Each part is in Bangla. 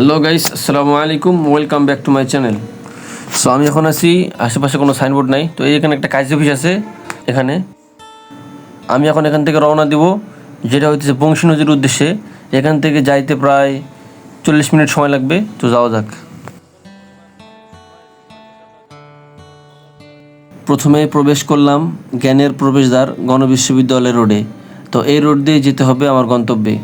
হ্যালো গাইস আসসালামু আলাইকুম welcome back to my channel so আমি এখন আছি, আশেপাশে কোনো সাইনবোর্ড নাই, তো এখানে একটা কাজ অফিস আছে, এখানে। আমি এখন এখান থেকে রওনা দিব, যেটা হচ্ছে বংশী নদীর উদ্দেশ্যে। এখান থেকে যাইতে প্রায় চল্লিশ মিনিট সময় লাগবে, তো যাওয়া যাক। প্রথমে প্রবেশ করলাম জ্ঞানের প্রবেশদ্বার গণবিশ্ববিদ্যালয় রোডে। তো এই রোড দিয়ে যেতে হবে আমার গন্তব্যে।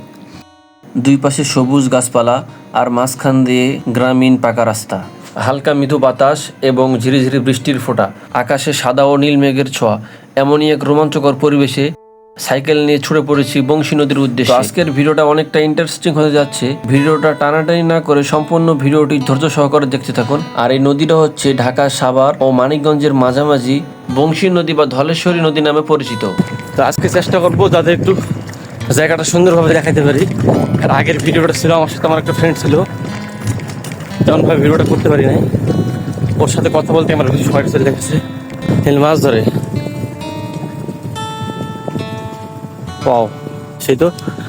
দুই পাশে সবুজ গাছপালা আর মাঝখান দিয়ে গ্রামীণ পাকা রাস্তা। হালকা মৃদু বাতাস এবং ঝিরিঝিরি বৃষ্টির ফোঁটা, আকাশে সাদা ও নীল মেঘের ছোঁয়া, এমনই এক রোমাঞ্চকর পরিবেশে সাইকেল নিয়ে ছুটে পড়েছি বংশী নদীর উদ্দেশ্যে। আজকের ভিডিওটা অনেকটা ইন্টারেস্টিং হতে যাচ্ছে। ভিডিওটা টানাটানি না করে সম্পূর্ণ ভিডিওটি ধৈর্য সহকারে দেখতে থাকুন। আর এই নদীটা হচ্ছে ঢাকা, সাভার ও মানিকগঞ্জের মাঝামাঝি বংশী নদী বা ধলেশ্বরী নদী নামে পরিচিত। তো আজকে চেষ্টা করব যাতে একটু জায়গাটা সুন্দরভাবে দেখাইতে পারি। আর আগের ভিডিওটা ছিল আমার সাথে আমার একটা ফ্রেন্ড ছিল। তেমনভাবে ভিডিওটা করতে পারি নাই। ওর সাথে কথা বলতে আমার বেশি সময় চলে গেছে। হেল মাছ ধরে। পাও সেই তো।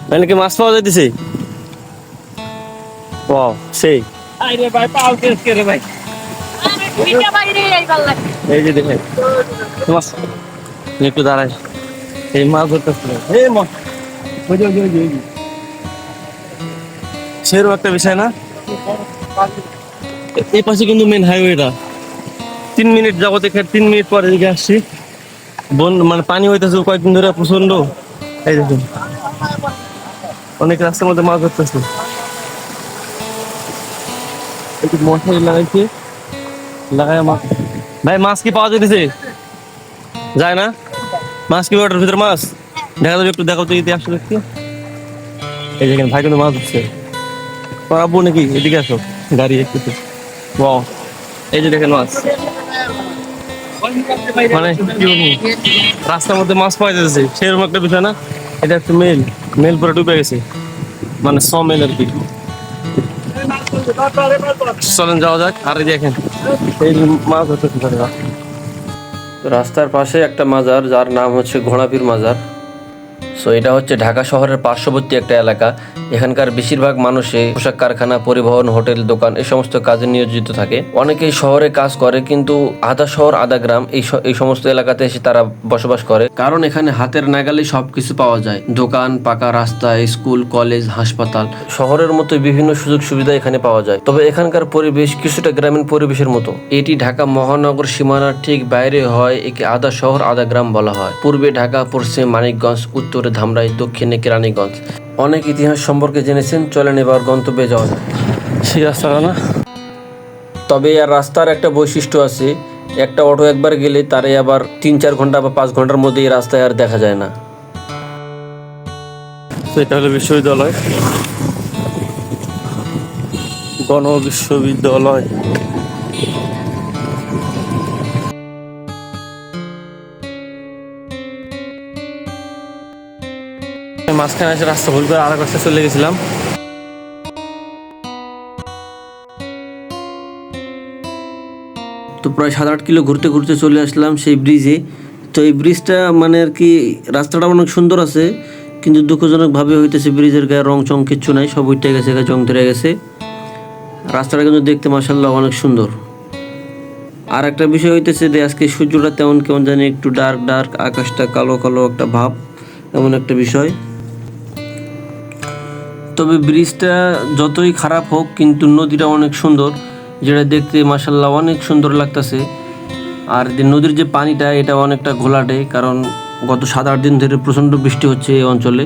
মানে কি মাছ পাওয়া যাইতেছে? পাও সেই। আরে ভাই পাও ভাই? এই যে মাছ। একটু দাঁড়ায়। এই মাছ ধরতেছিল এই মাছ। ওই। সেরকম একটা বিষয় না? এই পাশে কিন্তু মেন হাইওয়েটা তিন মিনিট যাবত এখানে, তিন মিনিট পরে এদিকে আসছি। বন মানে পানি হইতেছে কয়েকদিন ধরে প্রচণ্ড এই দেখুন। অনেক রাস্তার মধ্যে মাছ ধরতেছে। একটু মশারি লাগাইছে। লাগায় মাছ। ভাই, মাছ কি পাওয়া যেতেছে যায় না? মাছ কি ওটার ভিতরে মাছ? দেখা যাবে একটু দেখাও তো যদি আসো দেখতে এই দেখেন ভাই কিন্তু মাছ ধরছে। পারাবো নাকি এদিকে আসো গাড়ি একটু ওয়াও এই যে দেখেন মাছ। মানে রাস্তার মধ্যে মাছ পাওয়া যাচ্ছে। সেরকম একটা বিষয় না এটা একটা মেল। মেল পুরো ডুবে গেছে। মানে স মেল আর কি। চলেন যাওয়া যাক আর এই দেখেন এই মাছ তো রাস্তার পাশে একটা মাজার যার নাম হচ্ছে ঘোড়াপির মাজার। সো এটা হচ্ছে ঢাকা শহরের পার্শ্ববর্তী একটা এলাকা। এখানকার বেশিরভাগ মানুষে পোশাক কারখানা, পরিবহন, হোটেল, দোকান এই সমস্ত কাজে নিয়োজিত থাকে। অনেকেই শহরে কাজ করে কিন্তু আধা শহর, আধা গ্রাম এই এই সমস্ত এলাকাতে এসে তারা বসবাস করে। কারণ এখানে হাতের নাগালে সবকিছু পাওয়া যায়। দোকান, পাকা রাস্তা, স্কুল, কলেজ, হাসপাতাল। শহরের মতো বিভিন্ন সুযোগ সুবিধা এখানে পাওয়া যায়। তবে এখানকার পরিবেশ কিছুটা গ্রামীণ পরিবেশের মতো। এটি ঢাকা মহানগর সীমানার ঠিক বাইরে হয়, একে আধা শহর, আধা গ্রাম বলা হয়। পূর্বে ঢাকা, পশ্চিমে মানিকগঞ্জ, উত্তরে ধামরাই দক্ষিণে কেরানীগঞ্জ। অনেক ইতিহাস সম্পর্কে জেনেছেন চলেন এবার গন্তব্যে যাওয়া যায় সেই রাস্তাটা না? তবে আর রাস্তার একটা বৈশিষ্ট্য আছে একটা অটো একবার গেলে তারে আবার তিন চার ঘণ্টা বা পাঁচ ঘণ্টার মধ্যে এই রাস্তায় আর দেখা যায় না। তো এটা হলো বিশ্ববিদ্যালয়। গণ বিশ্ববিদ্যালয়। মাঝখানে এসে রাস্তা ভুল করে আরেক রাস্তায় চলে গেছিলাম। তো প্রায় সাত আট কিলো ঘুরতে ঘুরতে চলে আসলাম সেই ব্রিজে তো এই ব্রিজটা মানে আর কি রাস্তাটা অনেক সুন্দর আছে, কিন্তু দুঃখজনকভাবে হইতেছে ব্রিজের গায়ে রং চং কিচ্ছু নাই, সব উঠে গেছে, গা জং ধরে গেছে। রাস্তাটা কিন্তু দেখতে মাসাল্লাহ অনেক সুন্দর। আর একটা বিষয় হইতেছে যে আজকে সূর্যটা তেমন কেমন জানি একটু ডার্ক ডার্ক আকাশটা কালো কালো একটা ভাব, এমন একটা বিষয়। তবে ব্রিজটা যতই খারাপ হোক, কিন্তু নদীটা অনেক সুন্দর, যেটা দেখতে মাসাল্লাহ অনেক সুন্দর লাগতেছে। আর যে নদীর যে পানিটা, এটা অনেকটা ঘোলাটে, কারণ গত সাত আট দিন ধরে প্রচণ্ড বৃষ্টি হচ্ছে এই অঞ্চলে।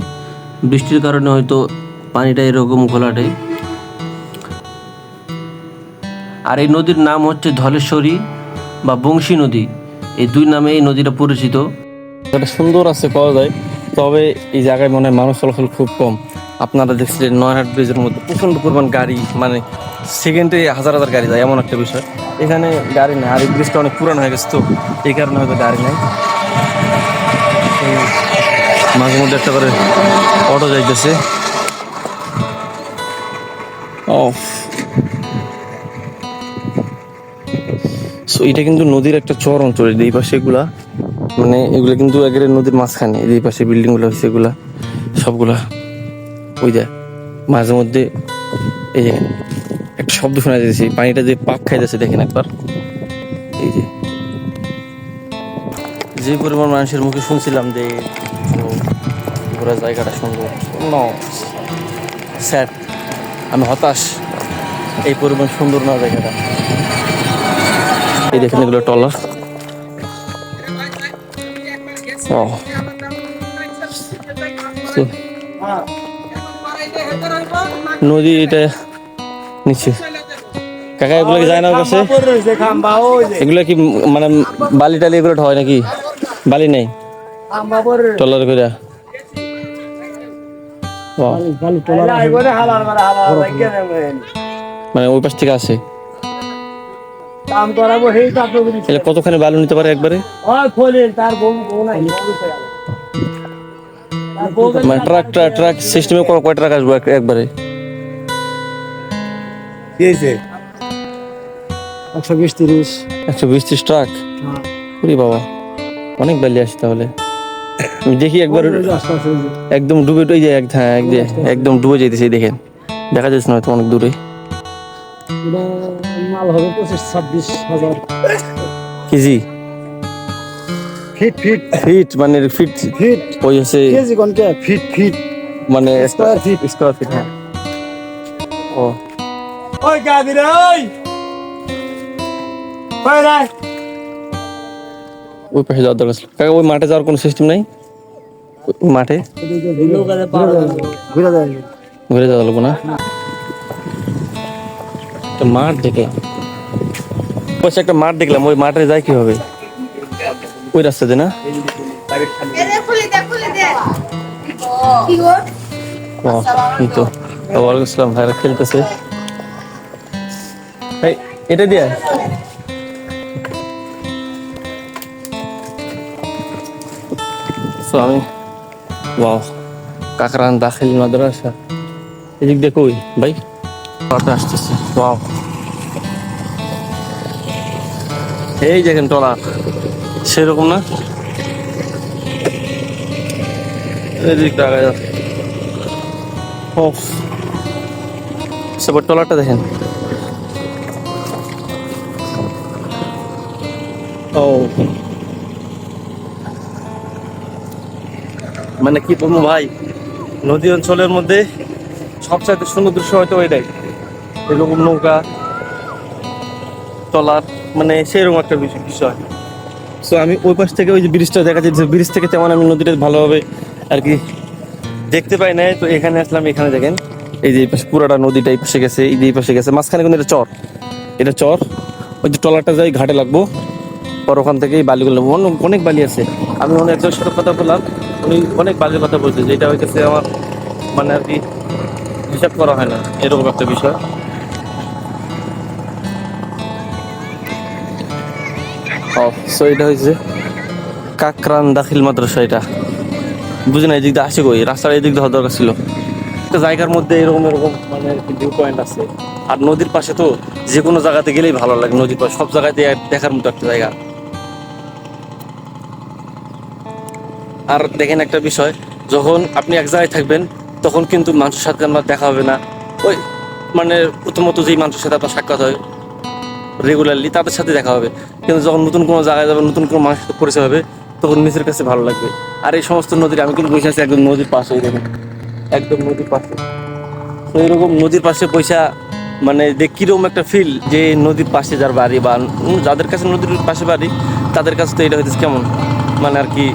বৃষ্টির কারণে হয়তো পানিটা এরকম ঘোলাটে। আর এই নদীর নাম হচ্ছে ধলেশ্বরী বা বংশী নদী। এই দুই নামে এই নদীটা পরিচিত। সুন্দর আছে, পাওয়া যায়। তবে এই জায়গায় মনে হয় মানুষ চলাচল খুব কম। আপনারা দেখছিলেন নয়হাট ব্রিজের মধ্যে প্রচণ্ড পরিমাণ গাড়ি মানে সেকেন্ডে হাজার হাজার গাড়ি যায়, এমন একটা বিষয়। এখানে গাড়ি নেই, আর এই ব্রিজটা অনেক পুরানো হয়ে গেছে তো, এই কারণে হয়তো গাড়ি নেই। মাঝে মধ্যে একটা করে অটো যাইতেছে। ও সো এটা কিন্তু নদীর একটা চর অঞ্চল, এই পাশে এগুলা। মানে এগুলা কিন্তু একেবারে নদীর মাঝখানে, এই পাশে বিল্ডিংগুলো হচ্ছে এগুলা, সবগুলা। ওই যে মাঝে মধ্যে এই যে একটা শব্দ শোনা যাচ্ছে পানিটা যে পাক খাইতেছে, দেখেন একবার। এই যে। যে পরিমাণ মানুষের মুখে শুনছিলাম যে পুরো জায়গাটা সুন্দর স্যাড আমি হতাশ। এই পরিমাণ সুন্দর না জায়গাটা। এই দেখেন এগুলো টলার ও নদী এটা নিচে। কাকা এগুলো কি যায় না কাছে? এগুলো কি মানে বালি টালি এগুলো হয় নাকি? বালি নেই? টলার করে মানে? ওই পাশ থেকে তাহলে কতখানি বালু নিতে পারে একবারে? মানে ট্রাক ট্রাক ট্রাক সিস্টেমে কয় ট্রাক আসব এক- একবারে? কি হয়েছে একশো বিশ তিরিশ। একশো বিশ ত্রিশ ট্রাক ওরে বাবা। অনেক বালি আসে তাহলে। আমি দেখি একবার একদম ডুবে টুয়ে যায় এক হ্যাঁ এক একদম ডুবে যাইতেছে দেখেন। দেখা যাচ্ছে না হয়তো অনেক দূরে। মাল হবে পঁচিশ ছাব্বিশ হাজার। কেজি? Feet feet. ফিট মানে ফিট ফিট। ওই হচ্ছে কেজি কোনটা? Feet feet. মানে Square feet. স্কোয়ার ফিট হ্যাঁ। ও। ওই গাদি রে ওই। ওই রাই ওই পাশে যাওয়ার দরকার ছিল। কাকা ওই মাঠে যাওয়ার কোনো সিস্টেম নাই? মাঠে? ঘুরে যাওয়া লাগবো না? একটা মাঠ দেখলাম। পাশে একটা মাঠ দেখলাম ওই মাঠে যায় কি হবে ওই রাস্তাতে না? এরে খুলে দে খুলে দে। কি গো ও, এই তো। খেলতেছে। এটা দিয়ে। আমি ওয়াও কাকরান দাখিল মাদ্রাসা। এদিক দিয়ে কই ভাই? আসতেছে। ওয়াও এই দেখেন টলা সেরকম না? এদিকটা আগে যাচ্ছে ওফ। সেবার টলারটা দেখেন। ও। মানে কি বলব ভাই? নদী অঞ্চলের মধ্যে সবচাইতে সুন্দর দৃশ্য হয়তো ওইটাই। এরকম নৌকা টলার মানে সেরকম একটা বিষয়। সো আমি ওই পাশ থেকে ওই যে ব্রিজটা দেখা যাচ্ছে ব্রিজ থেকে তেমন আমি নদীটা ভালোভাবে আর কি দেখতে পাই নাই। তো এখানে আসলাম, এখানে দেখেন, এই যে পাশে পুরাটা নদীটা এই পাশে গেছে, এই যে এই পাশে গেছে, মাঝখানে কিন্তু এটা চর। এটা চর। ওই যে ট্রলারটা যাই ঘাটে লাগবো। পর ওখান থেকে এই বালিগুলো অনেক- বালি আছে। আমি অনেক একজনের সাথে কথা বললাম, উনি অনেক বালির কথা বলছে, যেটা হইতেছে আমার মানে আর কি হিসাব করা হয় না, এরকম একটা বিষয়। সো এটা হয়েছে কাকরান দাখিল মাদ্রাসা এটা। বুঝি না, এদিক দিয়ে আসে কই? রাস্তার এদিক দিয়ে দরকার ছিল। একটা জায়গার মধ্যে এরকম এরকম মানে ভিউ পয়েন্ট আছে। আর নদীর পাশে তো যে কোনো জায়গাতে গেলেই ভালো লাগে, নদীর পাশে। সব জায়গায় দিয়ে দেখার মতো একটা জায়গা। আর দেখেন একটা বিষয়, যখন আপনি এক জায়গায় থাকবেন, তখন কিন্তু মানুষের সাথে আপনার দেখা হবে না। ওই মানে প্রথমত যেই মানুষের সাথে আপনার সাক্ষাৎ হয় রেগুলারলি তাদের সাথে দেখা হবে। কিন্তু যখন নতুন কোনো জায়গায় যাবেন, নতুন কোনো মানুষের সাথে পরিচয় হবে, তখন নিজের কাছে ভালো লাগবে। আর এই সমস্ত নদীর, আমি কিন্তু বসে আছি একদম নদীর পাশে দেখুন। একদম নদীর পাশে। তো এরকম নদীর পাশে পয়সা মানে যে কীরকম একটা ফিল যে নদীর পাশে যার বাড়ি বা যাদের কাছে নদীর পাশে বাড়ি, তাদের কাছে তো এটা হইতেছে কেমন? মানে আর কি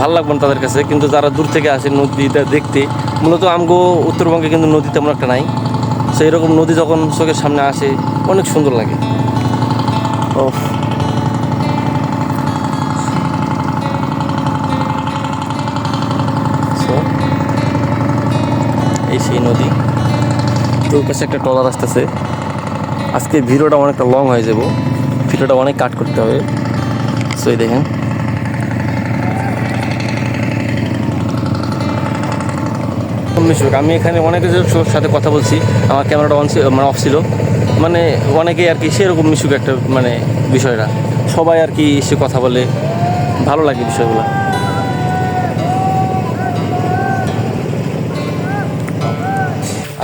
ভালো লাগবে না তাদের কাছে কিন্তু যারা দূর থেকে আসে নদীটা দেখতে মূলত আমগো উত্তরবঙ্গে কিন্তু নদী তেমন একটা নাই। সেই রকম নদী যখন চোখের সামনে আসে অনেক সুন্দর লাগে। ও এই সেই নদী। তো পাশে একটা ট্রলার আসতেছে। আজকে ভিডিওটা অনেকটা লং হয়ে যাব। ভিডিওটা অনেক কাট করতে হবে। সো এই দেখেন। মিশুক আমি এখানে অনেক সাথে কথা বলছি। আমার ক্যামেরাটা অন মানে অফ ছিল। মানে অনেকে আর কি সেরকম মিশুক একটা মানে বিষয়টা সবাই আর কি এসে কথা বলে। ভালো লাগে বিষয়গুলো।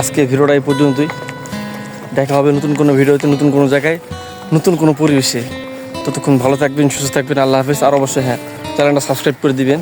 আজকে ভিডিওটা এই পর্যন্তই। দেখা হবে নতুন কোনো ভিডিওতে, নতুন কোনো জায়গায়, নতুন কোনো পরিবেশে। ততক্ষণ ভালো থাকবেন, সুস্থ থাকবেন, আল্লাহ হাফেজ। আর অবশ্যই হ্যাঁ চ্যানেলটা সাবস্ক্রাইব করে দিবেন।